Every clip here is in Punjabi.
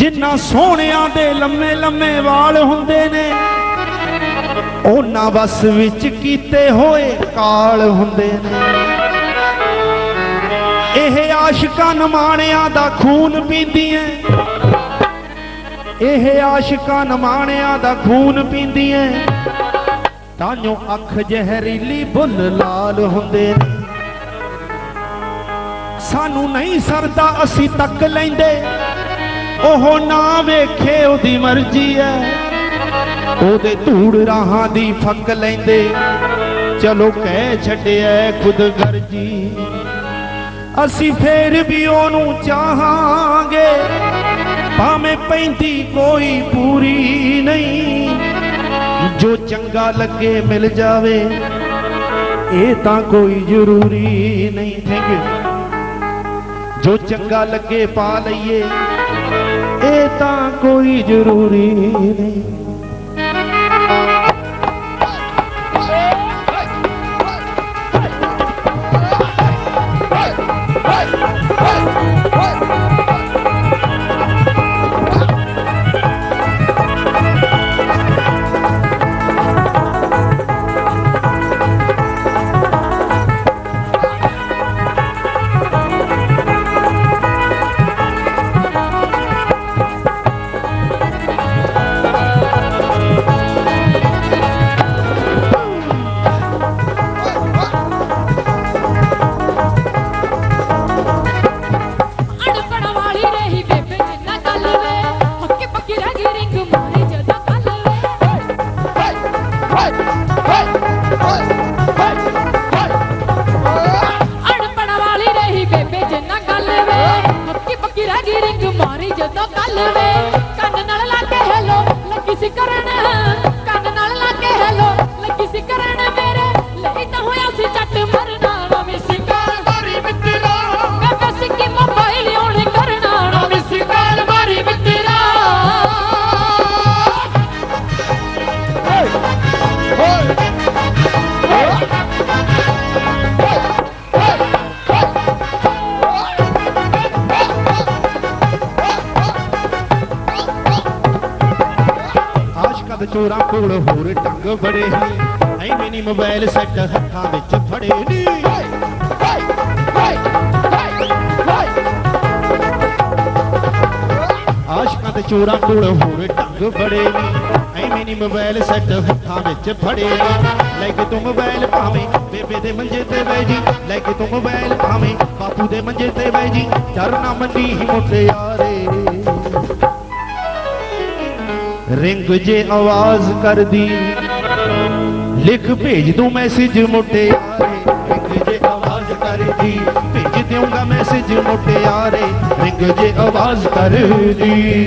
ਜਿੰਨਾ ਸੋਹਣਿਆਂ ਦੇ ਲੰਮੇ ਲੰਮੇ ਵਾਲ ਹੁੰਦੇ ਨੇ, ਉਹਨਾਂ ਵਸ ਵਿੱਚ ਕੀਤੇ ਹੋਏ ਕਾਲ ਹੁੰਦੇ ਨੇ। ਇਹ ਆਸ਼ਿਕਾਂ ਨਮਾਣਿਆਂ ਦਾ ਖੂਨ ਪੀਂਦੀਆਂ, ਇਹ ਆਸ਼ਿਕਾਂ ਨਮਾਣਿਆਂ ਦਾ ਖੂਨ ਪੀਂਦੀਆਂ, ਤਾਂਯੋ ਅੱਖ ਜ਼ਹਿਰੀਲੀ ਬੁੱਲ ਲਾਲ ਹੁੰਦੇ ਨੇ। ਸਾਨੂੰ ਨਹੀਂ ਸਰਦਾ ਅਸੀਂ ਤੱਕ ਲੈਂਦੇ ਉਹ ਨਾ ਵੇਖੇ ਉਹਦੀ ਮਰਜ਼ੀ ਐ। ਉਹਦੇ ਧੂੜ ਰਾਹਾਂ ਦੀ ਫੱਕ ਲੈਂਦੇ। ਚਲੋ ਕਹਿ ਛੱਡਿਆ ਖੁਦ ਗਰਜੀ। ਅਸੀਂ ਫੇਰ ਵੀ ਉਹਨੂੰ ਚਾਹਾਂਗੇ। ਭਾਵੇਂ ਪੈਂਦੀ ਕੋਈ ਪੂਰੀ ਨਹੀਂ। ਜੋ ਚੰਗਾ ਲੱਗੇ ਮਿਲ ਜਾਵੇ, ਇਹ ਤਾਂ ਕੋਈ ਜ਼ਰੂਰੀ ਨਹੀਂ। ਥੈਂਕ ਯੂ ਜੋ ਚੰਗਾ ਲੱਗੇ ਪਾ ਲਈਏ। ਇਹ ਤਾਂ ਕੋਈ ਜ਼ਰੂਰੀ ਨਹੀਂ ਅੜਪਣ ਵੇ ਹੱਕੀ ਪੱਕੀ ਰਹਿ ਗਈ ਰਿੰਗ ਮਾਰੀ ਜਦੋਂ ਕੱਲ ਵੇ। ਕੰਨ ਨਾਲ ਲਾ ਕੇ ਹੈਲੋ, ਲੱਗੀ ਸੀ ਕਰਨ। ਆਸ਼ਕਾਂ ਦੇ ਚੋਰਾਂ ਕੋਲ ਹੋਰ ਢੰਗ ਬੜੇ ਨੇ ਐਵੇਂ ਨਹੀਂ ਮੋਬਾਈਲ ਸੈੱਟ ਹੱਥਾਂ ਵਿੱਚ ਫੜੇ ਨੀ। ਆਸ਼ਕਾਂ ਦੇ ਚੋਰਾਂ ਕੋਲ ਹੋਰ ਢੰਗ ਬੜੇ ਨੇ। ਐਵੇਂ ਨਹੀਂ ਮੋਬਾਈਲ ਸੈੱਟ ਹੱਥਾਂ ਵਿੱਚ ਫੜੇ ਲੈ ਕੇ ਤੂੰ ਮੋਬਾਈਲ ਭਾਵੇਂ ਬੇਬੇ ਦੇ ਮੰਜੇ ਤੇ ਬਹਿ ਜੀ। ਲੈ ਕੇ ਤੂੰ ਮੋਬਾਈਲ ਭਾਵੇਂ ਬਾਪੂ ਦੇ ਮੰਜੇ ਤੇ ਬਹਿ ਜੀ। ਡਰ ਨਾ ਮੰਨੀ ਹੀ ਮੁਟਿਆਰੇ। ਰਿੰਗ ਜੇ ਆਵਾਜ਼ ਕਰਦੀ। ਲਿਖ ਭੇਜ ਦੂੰ ਮੈਸੇਜ ਮੁਟਿਆਰੇ ਰਿੰਗ ਜੇ ਆਵਾਜ਼ ਕਰਦੀ, ਭੇਜ ਦਿਉਂਗਾ ਮੈਸੇਜ ਮੁਟਿਆਰੇ ਰਿੰਗ ਜੇ ਆਵਾਜ਼ ਕਰਦੀ।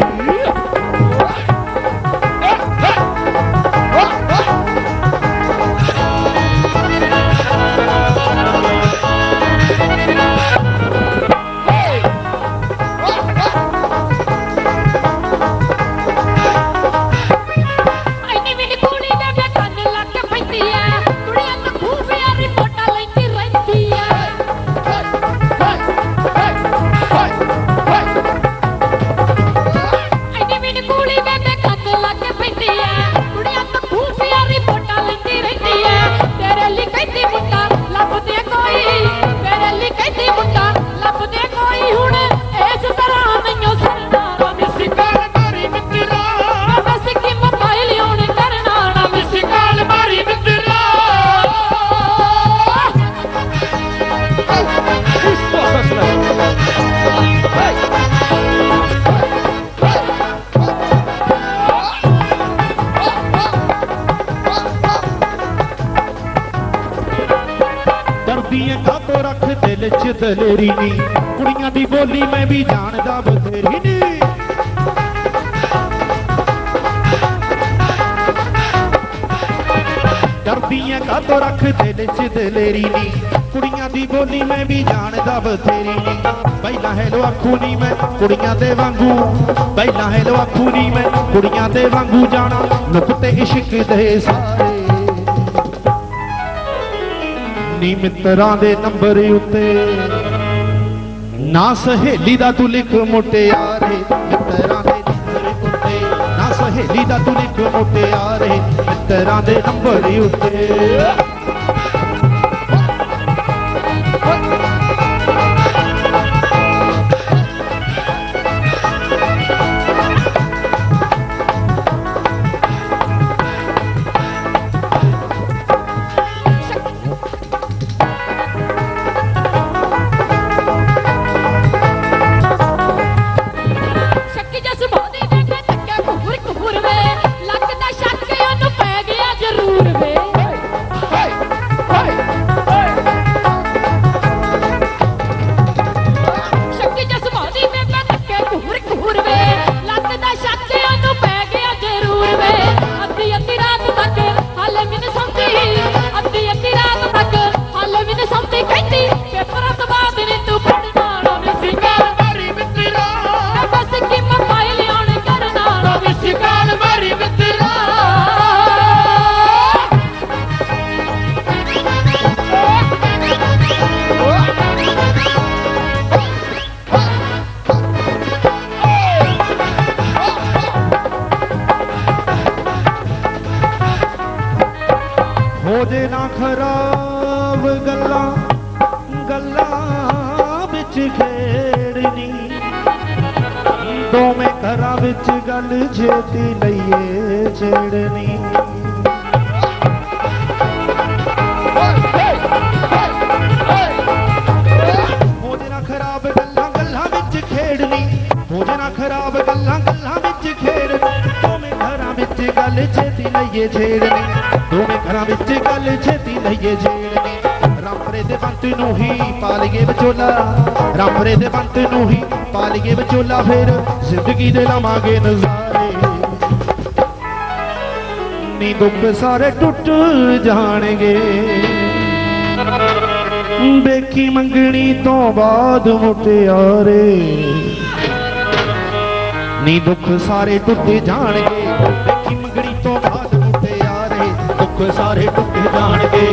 ਕਾਤੋਂ ਦਿਲ ਚ ਦਲੇਰੀ ਨੀ। ਕੁੜੀਆਂ ਦੀ ਬੋਲੀ ਮੈਂ ਵੀ ਜਾਣਦਾ ਬਥੇਰੀ ਨੀ। ਡਰਦੀਆਂ ਕਾਤੋਂ ਰੱਖ ਦਿਲ ਚ ਦਲੇਰੀ ਨੀ। ਕੁੜੀਆਂ ਦੀ ਬੋਲੀ ਮੈਂ ਵੀ ਜਾਣਦਾ ਬਥੇਰੀ ਨੀ। ਪਹਿਲਾਂ ਹੈਲੋ ਆਖੂ ਨੀ ਮੈਂ ਕੁੜੀਆਂ ਦੇ ਵਾਂਗੂ। ਪਹਿਲਾਂ ਹੈਲੋ ਆਖੂ ਨੀ ਮੈਂ ਕੁੜੀਆਂ ਦੇ ਵਾਂਗੂ ਜਾਣਾ। ਨੁਕਤੇ ਇਸ਼ਕ ਦੇ ਸਾਰੇ ਨੀ ਮਿੱਤਰਾਂ ਦੇ ਨੰਬਰ ਉੱਤੇ। ਨਾ ਸਹੇਲੀ ਦਾ ਤੂੰ ਲਿਖ ਮੋਟਿਆਰੇ ਮਿੱਤਰਾਂ ਦੇ ਨੰਬਰ ਉੱਤੇ। ਨਾ ਸਹੇਲੀ ਦਾ ਤੂੰ ਲਿਖ ਮੋਟਿਆਰੇ ਮਿੱਤਰਾਂ ਦੇ ਨੰਬਰ ਉੱਤੇ। ਗੱਲਾਂ ਗੱਲਾਂ ਵਿੱਚ ਖੇੜਨੀ ਦੋਵੇਂ ਘਰਾਂ ਵਿੱਚ ਗੱਲ ਛੇਤੀ ਲਈਏ ਛੇੜਨੀ। ਨਾ ਖਰਾਬ ਗੱਲਾਂ ਗੱਲਾਂ ਵਿੱਚ ਖੇੜਨੀ ਹੋ ਖਰਾਬ ਗੱਲਾਂ ਗੱਲਾਂ ਵਿੱਚ ਖੇੜਨੀ ਦੋਵੇਂ ਘਰਾਂ ਵਿੱਚ ਗੱਲ ਛੇਤੀ ਲਈਏ ਛੇੜਨੀ। ਦੋਵੇਂ ਘਰਾਂ ਵਿੱਚ ਗੱਲ ਛੇਤੀ ਲਈਏ ਛੇੜਨੀ। ਦੇ ਬੰਤ ਨੂੰ ਹੀ ਪਾ ਵਿਚੋਲਾ। ਰਾਮਪਰੇ ਦੇ ਬੰਤ ਨੂੰ ਹੀ ਪਾ ਵਿਚੋਲਾ ਫਿਰ। ਜ਼ਿੰਦਗੀ ਦੇ ਲਾਵਾਂਗੇ ਨਜ਼ਾਰੇ। ਨੀ ਦੁੱਖ ਸਾਰੇ ਟੁੱਟ ਜਾਣਗੇ। ਵੇਖੀ ਮੰਗਣੀ ਤੋਂ ਬਾਅਦ ਮੁਟਿਆਰੇ ਨੀ ਦੁੱਖ ਸਾਰੇ ਟੁੱਟ ਜਾਣਗੇ। ਵੇਖੀ ਮੰਗਣੀ ਤੋਂ ਬਾਅਦ ਮੁਟਿਆਰੇ ਦੁੱਖ ਸਾਰੇ ਟੁੱਟ ਜਾਣਗੇ।